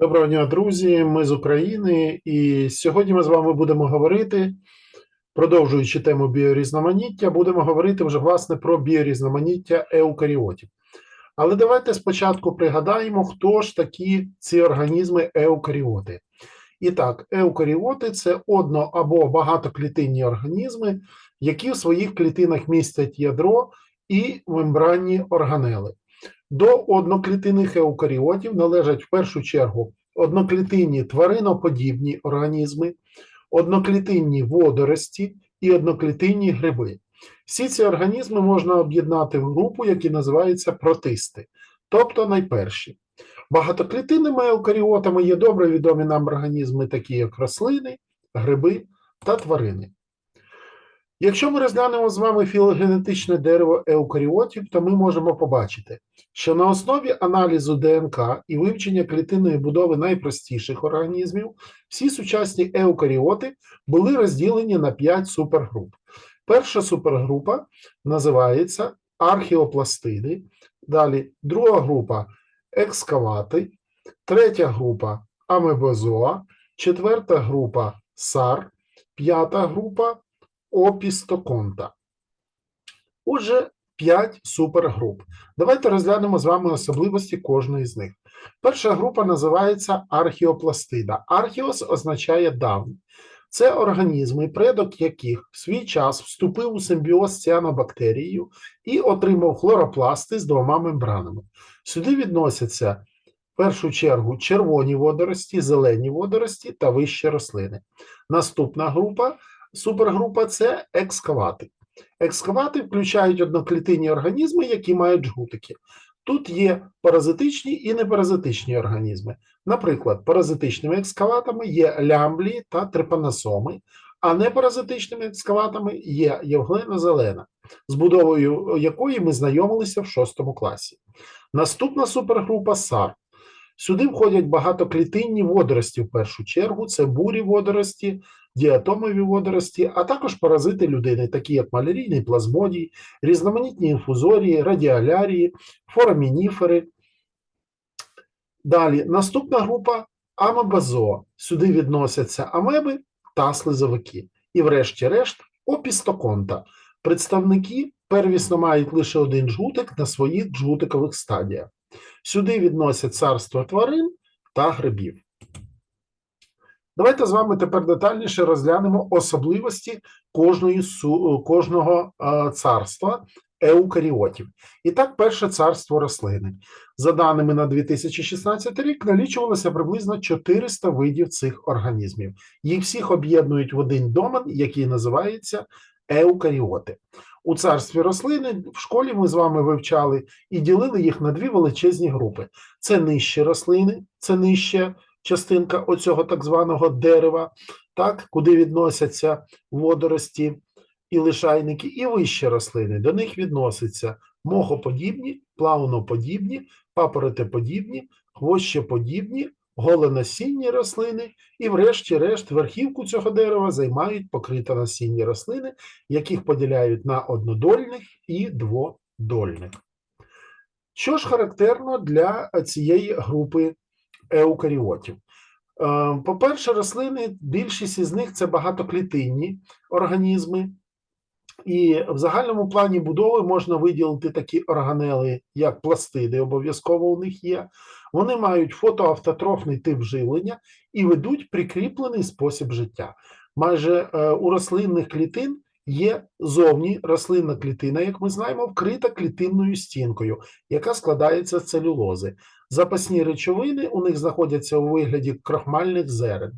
Доброго дня, друзі. Ми з України, і сьогодні ми з вами будемо говорити, продовжуючи тему біорізноманіття, будемо говорити вже власне про біорізноманіття еукаріотів. Але давайте спочатку пригадаємо, хто ж такі ці організми еукаріоти. І так, еукаріоти це одно або багатоклітинні організми, які в своїх клітинах містять ядро і мембранні органели. До одноклітинних еукаріотів належать в першу чергу одноклітинні твариноподібні організми, одноклітинні водорості і одноклітинні гриби. Всі ці організми можна об'єднати в групу, які називаються протисти, тобто найперші. Багатоклітинними еукаріотами є добре відомі нам організми, такі як рослини, гриби та тварини. Якщо ми розглянемо з вами філогенетичне дерево еукаріотів, то ми можемо побачити, що на основі аналізу ДНК і вивчення клітинної будови найпростіших організмів всі сучасні еукаріоти були розділені на 5 супергруп. Перша супергрупа називається археопластиди, далі друга група екскавати, третя група амебозоа, четверта група сар, п'ята група опістоконта. Отже, 5 супергруп. Давайте розглянемо з вами особливості кожної з них. Перша група називається археопластида. Археос означає давній. Це організми, предок яких в свій час вступив у симбіоз з ціанобактерією і отримав хлоропласти з двома мембранами. Сюди відносяться в першу чергу червоні водорості, зелені водорості та вищі рослини. Наступна група Супергрупа це екскавати. Екскавати включають одноклітинні організми, які мають жгутики. Тут є паразитичні і непаразитичні організми. Наприклад, паразитичними екскаватами є лямблі та трепаносоми, а непаразитичними екскаватами є євглена-зелена, з будовою якої ми знайомилися в 6 класі. Наступна супергрупа САР. Сюди входять багатоклітинні водорості в першу чергу, це бурі водорості, діатомові водорості, а також паразити людини, такі як малярійний плазмодій, різноманітні інфузорії, радіалярії, форамініфери. Далі наступна група амебазоа. Сюди відносяться амеби та слизовики. І, врешті-решт, опістоконта. Представники первісно мають лише один жгутик на своїх жгутикових стадіях. Сюди відносять царство тварин та грибів. Давайте з вами тепер детальніше розглянемо особливості кожної, кожного царства еукаріотів. І так, перше царство рослини. За даними на 2016 рік, налічувалося приблизно 400 видів цих організмів. Їх всіх об'єднують в один домен, який називається еукаріоти. У царстві рослини в школі ми з вами вивчали і ділили їх на дві величезні групи: це нижчі рослини, це нижча частинка оцього так званого дерева, так, куди відносяться водорості і лишайники, і вищі рослини. До них відносяться мохоподібні, плавноподібні, папоротеподібні, хвощеподібні, голеносінні рослини, і, врешті-решт, верхівку цього дерева займають покритоносінні рослини, яких поділяють на однодольних і дводольних. Що ж характерно для цієї групи еукаріотів? Е, по-перше, рослини, більшість із них це багатоклітинні організми, і в загальному плані будови можна виділити такі органели, як пластиди, обов'язково у них є. Вони мають фотоавтотрофний тип живлення і ведуть прикріплений спосіб життя. Майже е, у рослинних клітин є зовні рослинна клітина, як ми знаємо, вкрита клітинною стінкою, яка складається з целюлози. Запасні речовини у них знаходяться у вигляді крохмальних зерен.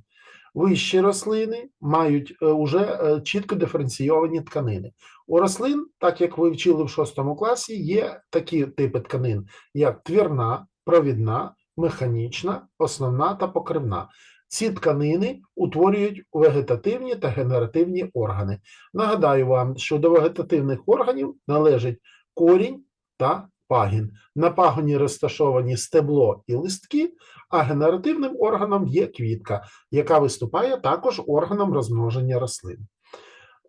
Вищі рослини мають вже е, чітко диференційовані тканини. У рослин, так як ви вчили в шостому класі, є такі типи тканин, як твірна, провідна, механічна, основна та покривна. Ці тканини утворюють вегетативні та генеративні органи. Нагадаю вам, що до вегетативних органів належить корінь та пагін. На пагоні розташовані стебло і листки, а генеративним органом є квітка, яка виступає також органом розмноження рослин.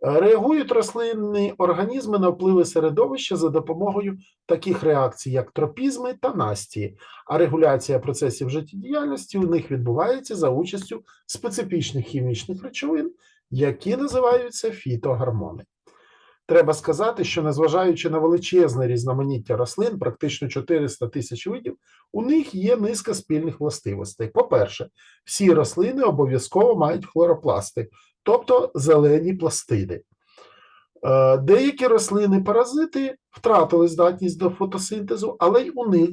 Реагують рослинні організми на впливи середовища за допомогою таких реакцій, як тропізми та настії, а регуляція процесів життєдіяльності у них відбувається за участю специфічних хімічних речовин, які називаються фітогормони. Треба сказати, що незважаючи на величезне різноманіття рослин, практично 400 тисяч видів, у них є низка спільних властивостей. По-перше, всі рослини обов'язково мають хлоропласти, тобто зелені пластиди. Е, Деякі рослини-паразити втратили здатність до фотосинтезу, але й у них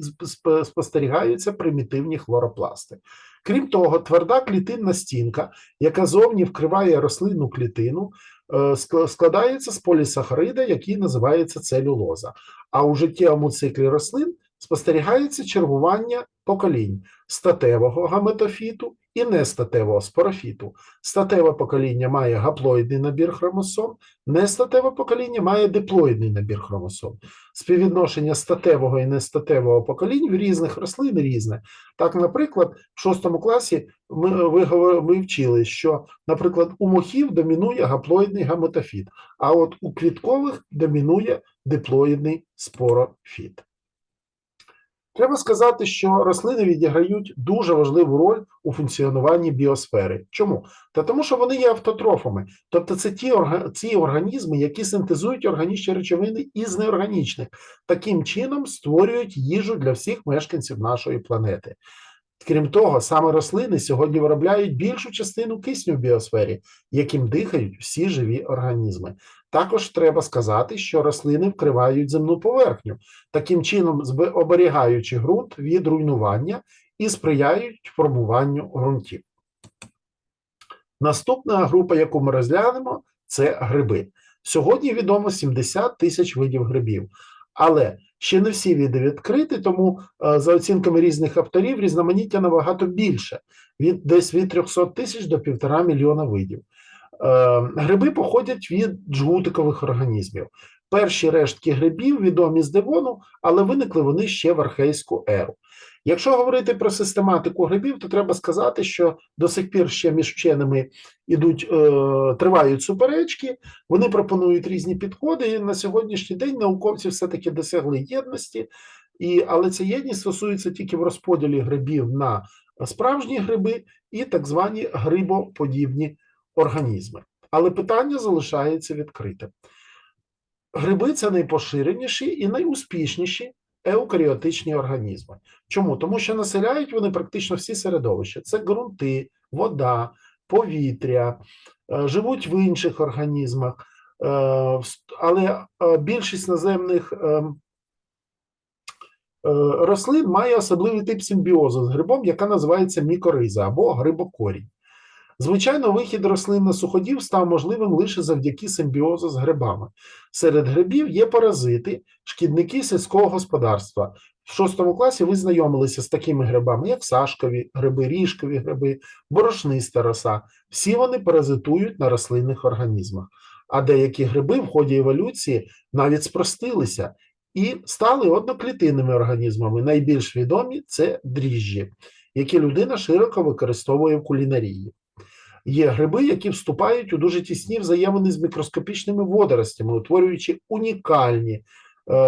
спостерігаються примітивні хлоропласти. Крім того, тверда клітинна стінка, яка зовні вкриває рослинну клітину, е, складається з полісахарида, який називається целюлоза. А у життєвому циклі рослин спостерігається чергування поколінь статевого гаметофіту і нестатевого спорофіту. Статеве покоління має гаплоїдний набір хромосом, нестатеве покоління має диплоїдний набір хромосом. Співвідношення статевого і нестатевого поколінь в різних рослин різне. Так, наприклад, в шостому класі ми, ви, ми вчили, що, наприклад, у мохів домінує гаплоїдний гаметофіт, а от у квіткових домінує диплоїдний спорофіт. Треба сказати, що рослини відіграють дуже важливу роль у функціонуванні біосфери. Чому? Та тому, що вони є автотрофами, тобто це ті, ці організми, які синтезують органічні речовини із неорганічних, таким чином створюють їжу для всіх мешканців нашої планети. Крім того, саме рослини сьогодні виробляють більшу частину кисню в біосфері, яким дихають всі живі організми. Також треба сказати, що рослини вкривають земну поверхню, таким чином оберігаючи ґрунт від руйнування і сприяють формуванню ґрунтів. Наступна група, яку ми розглянемо, це гриби. Сьогодні відомо 70 тисяч видів грибів, але ще не всі види відкриті, тому е, за оцінками різних авторів різноманіття набагато більше, від десь від 300 тисяч до 1,5 мільйона видів. Е, Гриби походять від джгутикових організмів. Перші рештки грибів відомі з Девону, але виникли вони ще в архейську еру. Якщо говорити про систематику грибів, то треба сказати, що до сих пір ще між вченими ідуть, е, тривають суперечки, вони пропонують різні підходи. І на сьогоднішній день науковці все-таки досягли єдності, і, але ця єдність стосується тільки в розподілі грибів на справжні гриби і так звані грибоподібні організми. Але питання залишається відкритим. Гриби це найпоширеніші і найуспішніші еукаріотичні організми. Чому? Тому що населяють вони практично всі середовища: це ґрунти, вода, повітря, е, живуть в інших організмах, е, але е, більшість наземних ем, рослин має особливий тип симбіозу з грибом, яка називається мікориза або грибокорінь. Звичайно, вихід рослин на суходіл став можливим лише завдяки симбіозу з грибами. Серед грибів є паразити, шкідники сільського господарства. В шостому класі ви знайомилися з такими грибами, як сашкові гриби, ріжкові гриби, борошниста роса. Всі вони паразитують на рослинних організмах. А деякі гриби в ході еволюції навіть спростилися і стали одноклітинними організмами. Найбільш відомі це дріжджі, які людина широко використовує в кулінарії. Є гриби, які вступають у дуже тісні взаємини з мікроскопічними водоростями, утворюючи унікальні е,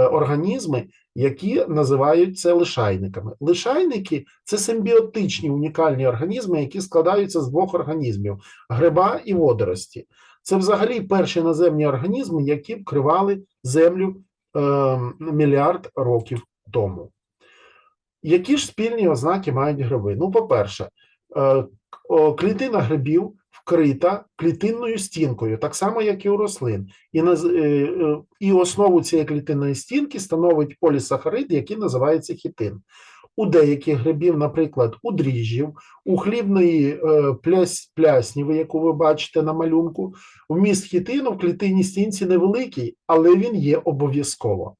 організми, які називаються лишайниками. Лишайники це симбіотичні унікальні організми, які складаються з двох організмів гриба і водорості. Це взагалі перші наземні організми, які вкривали землю е, мільярд років тому. Які ж спільні ознаки мають гриби? Ну, по-перше, е, клітина грибів вкрита клітинною стінкою, так само, як і у рослин. І, е, е, і основу цієї клітинної стінки становить полісахарид, який називається хітин. У деяких грибів, наприклад, у дріжджів, у хлібної е, пляс, плясніви, яку ви бачите на малюнку, вміст хітину в клітинній стінці невеликий, але він є обов'язково.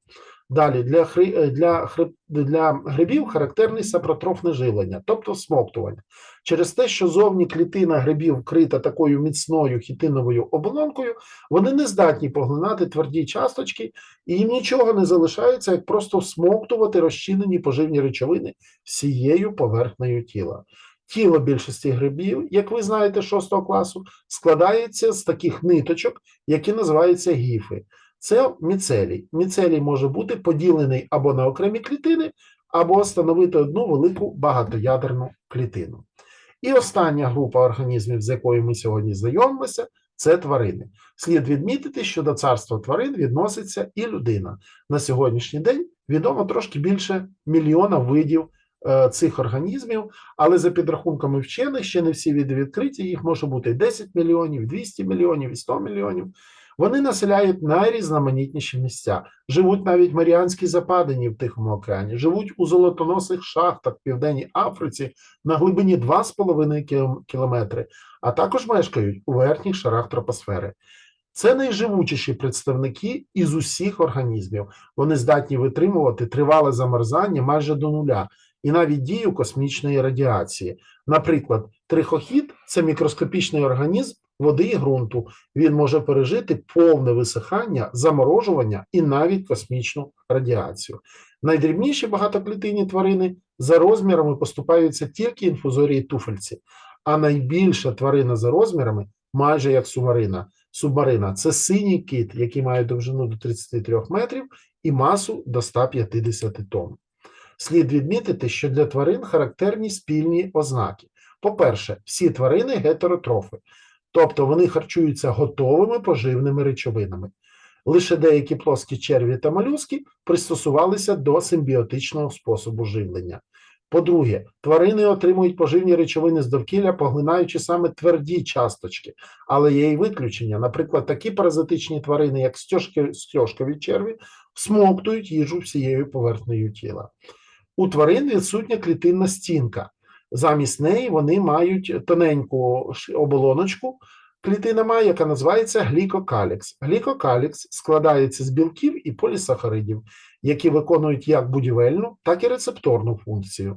Далі для, хри, е, для, хри- для грибів характерний сапротрофне жилення, тобто смоктування. Через те, що зовні клітина грибів вкрита такою міцною хітиновою оболонкою, вони не здатні поглинати тверді часточки, і їм нічого не залишається, як просто всмоктувати розчинені поживні речовини всією поверхнею тіла. тіло більшості грибів, як ви знаєте, 6 класу, складається з таких ниточок, які називаються гіфи. Це міцелій. Міцелій може бути поділений або на окремі клітини, або становити одну велику багатоядерну клітину. І остання група організмів, з якою ми сьогодні знайомимося, це тварини. Слід відмітити, що до царства тварин відноситься і людина. На сьогоднішній день відомо трошки більше мільйона видів е, цих організмів, але за підрахунками вчених ще не всі види відкриті, їх може бути 10 мільйонів, 200 мільйонів, і 100 мільйонів. Вони населяють найрізноманітніші місця, живуть навіть в Маріанській Западині в Тихому океані, живуть у золотоносих шахтах в Південній Африці на глибині 2,5 кілом- кілометри, а також мешкають у верхніх шарах тропосфери. Це найживучіші представники із усіх організмів. Вони здатні витримувати тривале замерзання майже до нуля і навіть дію космічної радіації. Наприклад, трихохід це мікроскопічний організм води і ґрунту. Він може пережити повне висихання, заморожування і навіть космічну радіацію. Найдрібніші багатоклітинні тварини за розмірами поступаються тільки інфузорії туфельці, а найбільша тварина за розмірами майже як субмарина. Субмарина це синій кит, який має довжину до 33 метрів і масу до 150 тонн. Слід відмітити, що для тварин характерні спільні ознаки. По-перше, всі тварини гетеротрофи, тобто вони харчуються готовими поживними речовинами. Лише деякі плоскі черві та молюски пристосувалися до симбіотичного способу живлення. По-друге, тварини отримують поживні речовини з довкілля, поглинаючи саме тверді часточки, але є і виключення. Наприклад, такі паразитичні тварини, як стьожкові черві, всмоктують їжу всією поверхнею тіла. У тварин відсутня клітинна стінка. Замість неї вони мають тоненьку оболоночку, клітина має, яка називається глікокалікс. Глікокалікс складається з білків і полісахаридів, які виконують як будівельну, так і рецепторну функцію.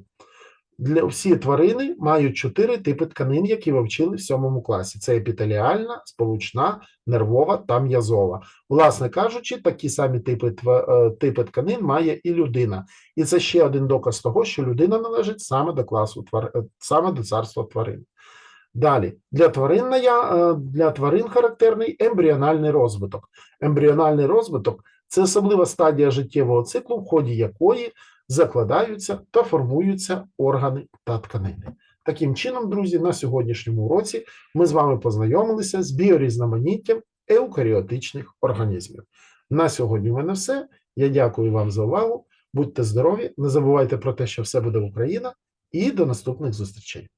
Для всі тварини мають чотири типи тканин, які ви вчили в сьомому класі: це епітеліальна, сполучна, нервова та м'язова. Власне кажучи, такі самі типи, е, типи тканин має і людина. І це ще один доказ того, що людина належить саме до класу твар... е, саме до царства тварин. Далі для тварин е, для тварин характерний ембріональний розвиток. Ембріональний розвиток це особлива стадія життєвого циклу, в ході якої закладаються та формуються органи та тканини. Таким чином, друзі, на сьогоднішньому уроці ми з вами познайомилися з біорізноманіттям еукаріотичних організмів. На сьогодні в мене все. Я дякую вам за увагу. Будьте здорові, не забувайте про те, що все буде Україна, і до наступних зустрічей.